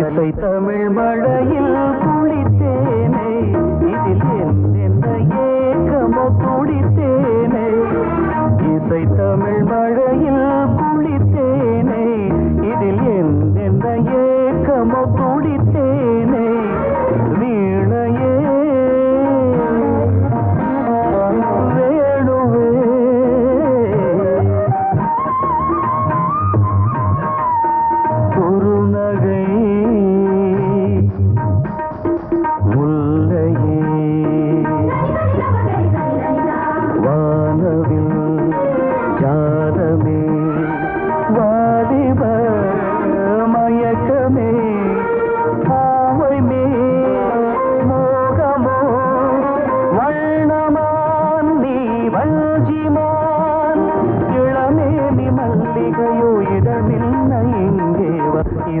இசை தமிழ் மழையில்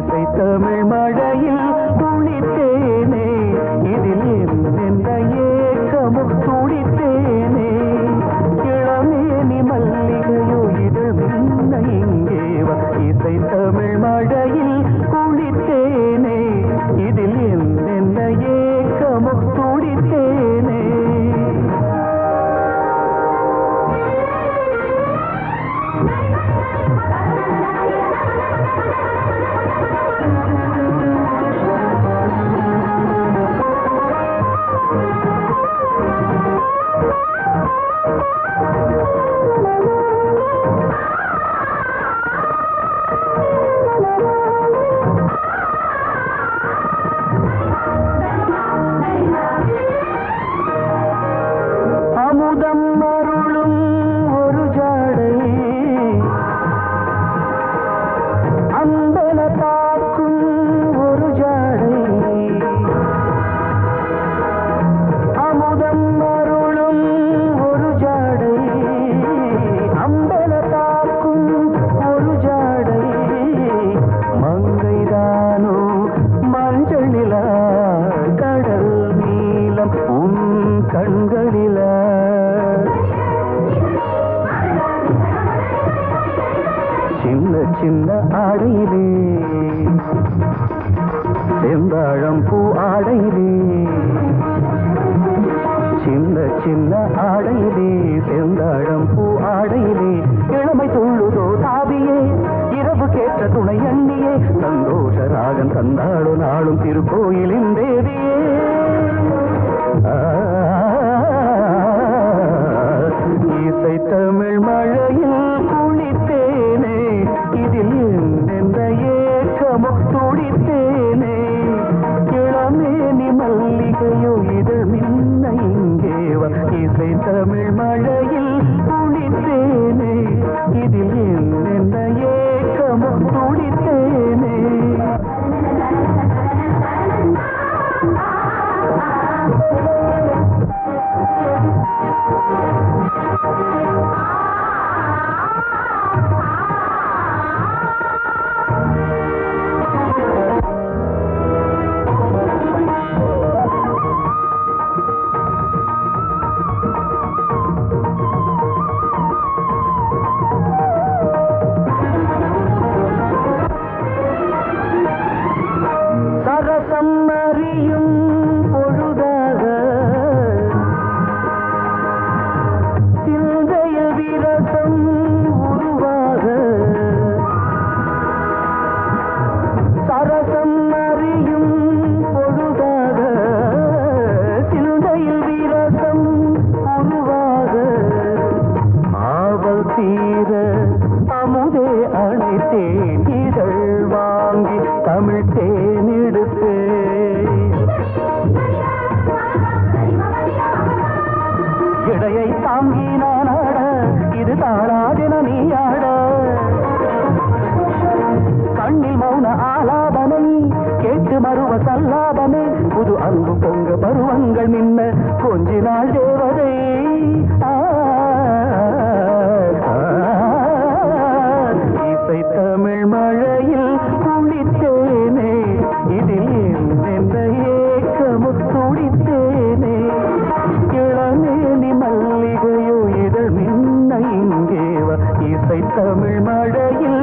இசைத்த அமுதம் அருளும் ஒரு ஜாடை. அம்பல தாக்கும் ஒரு ஜாடை. மங்கைதானோ மஞ்சள் நிலா கடல் நீலம் உன் கண்களிலா. சின்ன சின்ன ஆடையிலே செந்தாழம் பூ ஆடையிலே. சின்ன சின்ன ஆடையிலே செந்தாழம் பூ ஆடையிலே இளமை துள்ளுதோ தாவியே இரவு கேட்ட துணை எண்ணியே சந்தோஷ ராகம் தந்தாளும் நாளும் திருக்கோயிலின் தேவியே. தமிழ் தேனெடுத்து இடையை தாங்கி நான் ஆட இது தாளாதின நீ ஆட கண்ணில் மௌன ஆலாபனை கேட்டு மறுவ சல்லாபனை புது அன்பு பொங்க பருவங்கள் நின்ன கொஞ்ச நாள் தேவதை. தமிழ் மழையில்